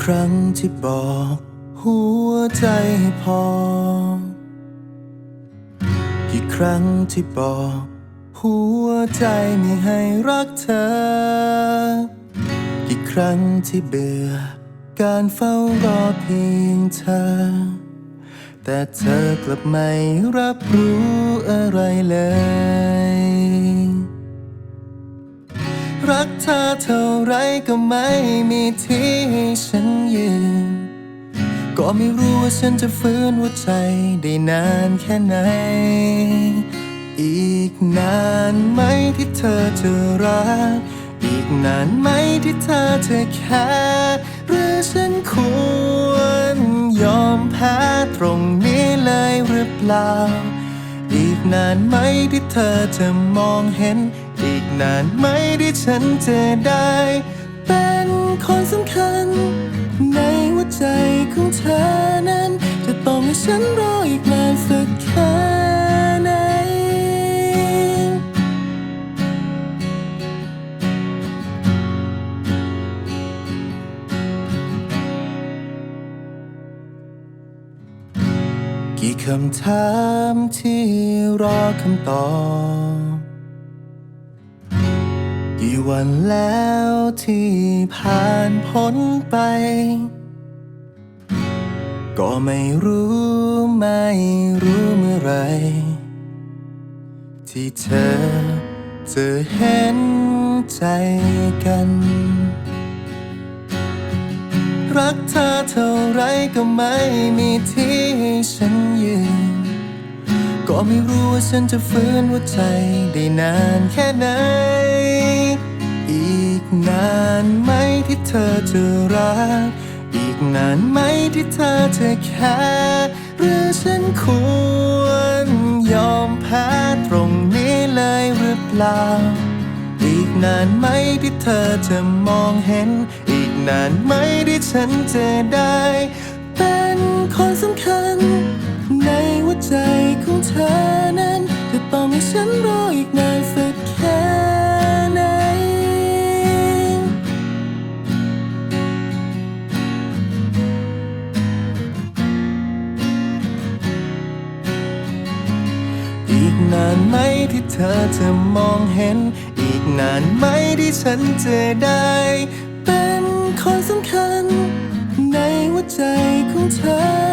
ครั้งที่บอก หัวใจให้พอ กี่ครั้งที่บอก หัวใจไม่ให้รักเธอ กี่ครั้งที่เบื่อ การเฝ้ารอเพียงเธอ แต่เธอกลับไม่รับรู้อะไรเลย รักเธอเท่าไรก็ไม่มีที่ให้ฉันยืน ก็ไม่รู้ว่าฉันจะฟื้นหัวใจได้นานแค่ไหน อีกนานไหมที่เธอจะรัก อีกนานไหมที่เธอจะแค่หรือฉันควรยอมแพ้ตรงนี้เลยหรือเปล่า อีกนานไหมที่เธอจะมองเห็น อีกนานไหมที่ฉันจะได้ เป็นคนสำคัญ ในหัวใจของเธอนั้น จะต้องให้ฉันรออีกนานสักแค่ไหนกี่คำถามที่รอคำตอบ กี่วันแล้วที่ผ่านพ้นไป ก็ไม่รู้ไม่รู้เมื่อไร ที่เธอจะเห็นใจกัน รักเธอเท่าไรก็ไม่มีที่ให้ฉันยืน ก็ไม่รู้ว่าฉันจะฟื้นหัวใจได้นานแค่ไหนานไหมที่เธอจะรัก อีกนานไหมที่เธอจะแค่หรือฉันควรยอมแพ้ตรงนี้เลยหรือเปล่า อีกนานไหมที่เธอจะมองเห็น อีกนานไหมที่ฉันจะได้ เป็นคนสำคัญในหัวใจ กนานไหมที่เธอจะมองเห็น อีกนานไหมที่ฉันจะได้ เป็นคนสำคัญ ในหัวใจของเธอ